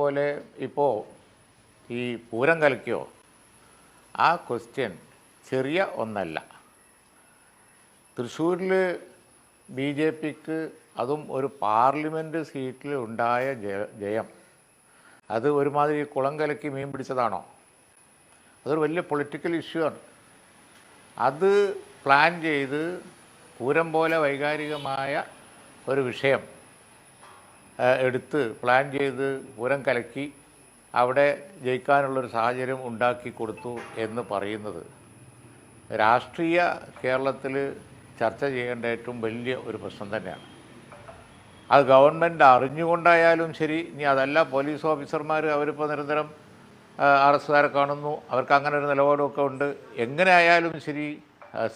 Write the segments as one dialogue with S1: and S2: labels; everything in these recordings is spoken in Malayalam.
S1: പോലെ ഇപ്പോൾ ഈ പൂരം കലക്കിയോ? ആ ക്വസ്റ്റ്യൻ ചെറിയ ഒന്നല്ല. തൃശ്ശൂരിൽ ബി ജെ പിക്ക് അതും ഒരു പാർലമെന്റ് സീറ്റിൽ ഉണ്ടായ ജയ. അത് ഒരുമാതിരി കുളം കലക്കി മീൻ പിടിച്ചതാണോ? അതൊരു വലിയ പൊളിറ്റിക്കൽ ഇഷ്യൂ ആണ്. അത് പ്ലാൻ ചെയ്ത് പൂരം പോലെ വൈകാരികമായ ഒരു വിഷയം എടുത്ത് പ്ലാൻ ചെയ്ത് പുരം കലക്കി അവിടെ ജയിക്കാനുള്ളൊരു സാഹചര്യം ഉണ്ടാക്കി കൊടുത്തു എന്ന് പറയുന്നത്. രാഷ്ട്രീയ കേരളത്തിൽ ചർച്ച ചെയ്യേണ്ട ഏറ്റവും വലിയ ഒരു പ്രശ്നം തന്നെയാണ്. അത് ഗവൺമെന്റ് അറിഞ്ഞുകൊണ്ടായാലും ശരി ഇനി അതല്ല പോലീസ് ഓഫീസർമാർ അവരിപ്പോൾ നിരന്തരം അറസ്റ്റുകാരെ കാണുന്നു അവർക്ക് അങ്ങനെ ഒരു നിലപാടുമൊക്കെ ഉണ്ട്. എങ്ങനെ ആയാലും ശരി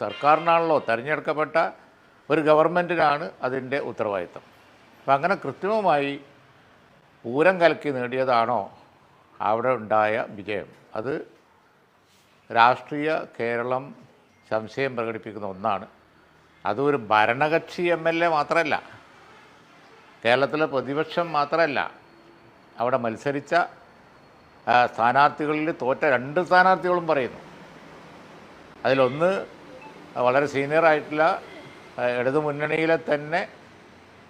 S1: സർക്കാരിനാണല്ലോ തിരഞ്ഞെടുക്കപ്പെട്ട ഒരു ഗവൺമെന്റിനാണ് അതിന്റെ ഉത്തരവാദിത്തം. അപ്പം അങ്ങനെ കൃത്രിമമായി പൂരം കലക്കി നേടിയതാണോ അവിടെ ഉണ്ടായ വിജയം? അത് രാഷ്ട്രീയ കേരളം സംശയം പ്രകടിപ്പിക്കുന്ന ഒന്നാണ്. അതൊരു ഭരണകക്ഷി എം എൽ എ മാത്രമല്ല കേരളത്തിലെ പ്രതിപക്ഷം മാത്രമല്ല അവിടെ മത്സരിച്ച സ്ഥാനാർത്ഥികളിൽ തോറ്റ രണ്ട് സ്ഥാനാർത്ഥികളും പറയുന്നു. അതിലൊന്ന് വളരെ സീനിയറായിട്ടുള്ള ഇടതുമുന്നണിയിലെ ഇടതു മുന്നണിയിലെ തന്നെ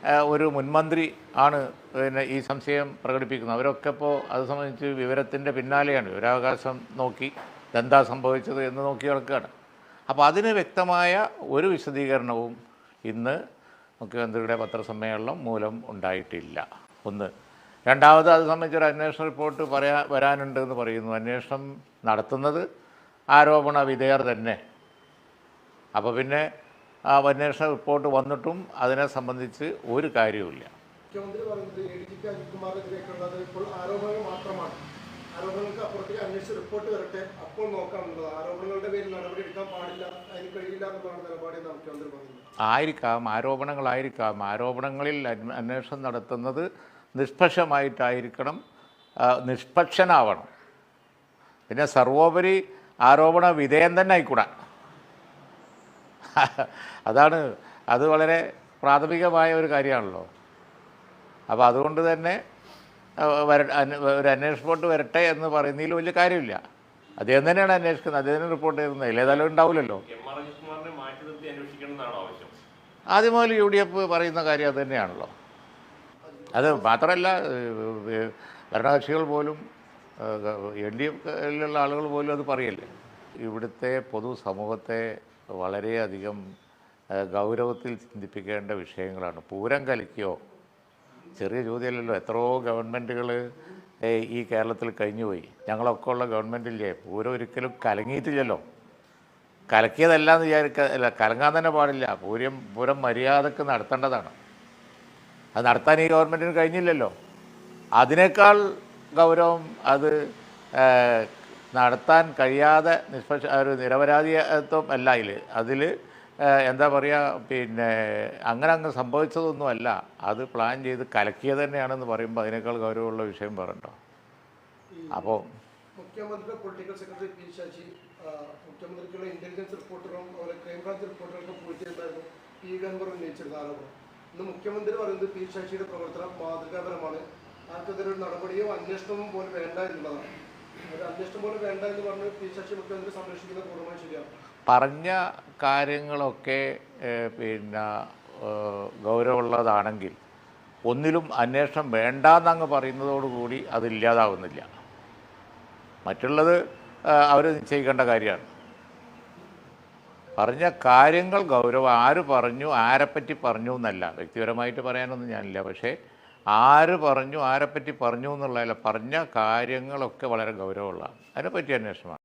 S1: ഒരു മുൻമന്ത്രി ആണ് പിന്നെ ഈ സംശയം പ്രകടിപ്പിക്കുന്നത്. അവരൊക്കെ ഇപ്പോൾ അത് സംബന്ധിച്ച് വിവരത്തിന്റെ പിന്നാലെയാണ്. വിവരാവകാശം നോക്കി എന്താ സംഭവിച്ചത് എന്ന് നോക്കി കിടക്കുകയാണ് അപ്പോൾ അതിന് വ്യക്തമായ ഒരു വിശദീകരണവും ഇന്ന് മുഖ്യമന്ത്രിയുടെ പത്രസമ്മേളനം മൂലം ഉണ്ടായിട്ടില്ല. ഒന്ന് രണ്ടാമത് അത് സംബന്ധിച്ചൊരു അന്വേഷണ റിപ്പോർട്ട് പറയാ വരാനുണ്ട് എന്ന് പറയുന്നു. അന്വേഷണം നടത്തുന്നത് ആരോപണ വിധേയർ തന്നെ. അപ്പോൾ പിന്നെ ആ അന്വേഷണ റിപ്പോർട്ട് വന്നിട്ടും അതിനെ സംബന്ധിച്ച് ഒരു കാര്യവുമില്ല.
S2: മുഖ്യമന്ത്രി പറയുന്നത് എ ഡി ജിക്ക് അജിത്കുമാറിനെതിരെയൊക്കെയുള്ളത് ഇപ്പോൾ ആരോപണങ്ങൾ മാത്രമാണ്. ആരോപണങ്ങൾക്ക് അപ്പുറത്തേക്ക് അന്വേഷിച്ച് റിപ്പോർട്ട് വരട്ടെ അപ്പോൾ നോക്കാമെന്നുള്ളത് ആരോപണങ്ങളുടെ പേരിൽ നടപടി എടുക്കാൻ പാടില്ല അതിന് കഴിയില്ല എന്നുള്ളതാണ് നിലപാടെന്ന് മുഖ്യമന്ത്രി പറയുന്നത്.
S1: ആയിരിക്കാം ആരോപണങ്ങളായിരിക്കാം. ആരോപണങ്ങളിൽ അന്വ- അന്വേഷണം നടത്തുന്നത് നിഷ്പക്ഷമായിട്ടായിരിക്കണം നിഷ്പക്ഷനാവണം. പിന്നെ സർവോപരി ആരോപണ വിധേയം തന്നെ ആയിക്കൂടാ. അതാണ് അത് വളരെ പ്രാഥമികമായ ഒരു കാര്യമാണല്ലോ. അപ്പോൾ അതുകൊണ്ട് തന്നെ വര ഒരു അന്വേഷണ റിപ്പോർട്ട് വരട്ടെ എന്ന് പറയുന്നതിൽ വലിയ കാര്യമില്ല. അദ്ദേഹം തന്നെയാണ് അന്വേഷിക്കുന്നത്. അദ്ദേഹം റിപ്പോർട്ട് ചെയ്യുന്നത്. ഏതായാലും ഉണ്ടാവില്ലല്ലോ. ആദ്യം മുതൽ യു ഡി എഫ് പറയുന്ന കാര്യം അത് തന്നെയാണല്ലോ. അത് മാത്രമല്ല ഭരണകക്ഷികൾ പോലും എൻ ഡി എഫിലുള്ള ആളുകൾ പോലും അത് പറയല്ലേ? ഇവിടുത്തെ പൊതുസമൂഹത്തെ വളരെയധികം ഗൗരവത്തിൽ ചിന്തിപ്പിക്കേണ്ട വിഷയങ്ങളാണ്. പൂരം കലക്കിയോ ചെറിയ ചോദ്യമല്ലല്ലോ എത്രയോ ഗവൺമെന്റുകൾ ഈ കേരളത്തിൽ കഴിഞ്ഞുപോയി. ഞങ്ങളൊക്കെ ഉള്ള ഗവൺമെന്റില്ലേ പൂരം ഒരിക്കലും കലങ്ങിയിട്ടില്ലല്ലോ. കലക്കിയതല്ല എന്ന് വിചാരിക്ക അല്ല കലങ്ങാൻ തന്നെ പാടില്ല. പൂരം പൂരം മര്യാദയ്ക്ക് നടത്തേണ്ടതാണ്. അത് നടത്താൻ ഈ ഗവൺമെന്റിന് കഴിഞ്ഞില്ലല്ലോ. അതിനേക്കാൾ ഗൗരവം അത് നടത്താൻ കഴിയാതെ നിഷ്പക്ഷ ഒരു നിരപരാധിത്വം അല്ല അതിൽ അതിൽ എന്താ പറയുക പിന്നെ അങ്ങനെ അങ്ങ് സംഭവിച്ചതൊന്നുമല്ല. അത് പ്ലാൻ ചെയ്ത് കലക്കിയത് തന്നെയാണെന്ന് പറയുമ്പോൾ അതിനേക്കാൾ ഗൗരവമുള്ള വിഷയം പറയണ്ടോ അപ്പോൾ
S2: പൊളിറ്റിക്കൽ സെക്രട്ടറി പി ശശി മുഖ്യമന്ത്രിക്കുള്ള റിപ്പോർട്ടറും മുഖ്യമന്ത്രി പറയുന്നത് പി ശശിയുടെ പ്രവർത്തനം മാതൃകാപരമാണ്. ആർക്കെതിരെ നടപടിയോ അന്വേഷണവും പോലും വേണ്ട എന്നുള്ളതാണ്. പറഞ്ഞ്
S1: കാര്യങ്ങളൊക്കെ പിന്നെ ഗൗരവമുള്ളതാണെങ്കിൽ ഒന്നിലും അന്വേഷണം വേണ്ടാന്നങ്ങ് പറയുന്നതോടുകൂടി അതില്ലാതാവുന്നില്ല മറ്റുള്ളത് അവർ നിശ്ചയിക്കേണ്ട കാര്യമാണ്. പറഞ്ഞ കാര്യങ്ങൾ ഗൗരവം ആര് പറഞ്ഞു ആരെപ്പറ്റി പറഞ്ഞു എന്നല്ല. വ്യക്തിപരമായിട്ട് പറയാനൊന്നും ഞാനില്ല. പക്ഷേ ആര് പറഞ്ഞു ആരെപ്പറ്റി പറഞ്ഞു എന്നുള്ളതല്ല പറഞ്ഞ കാര്യങ്ങളൊക്കെ വളരെ ഗൗരവമുള്ളതാണ് അതിനെപ്പറ്റി അന്വേഷണമാണ്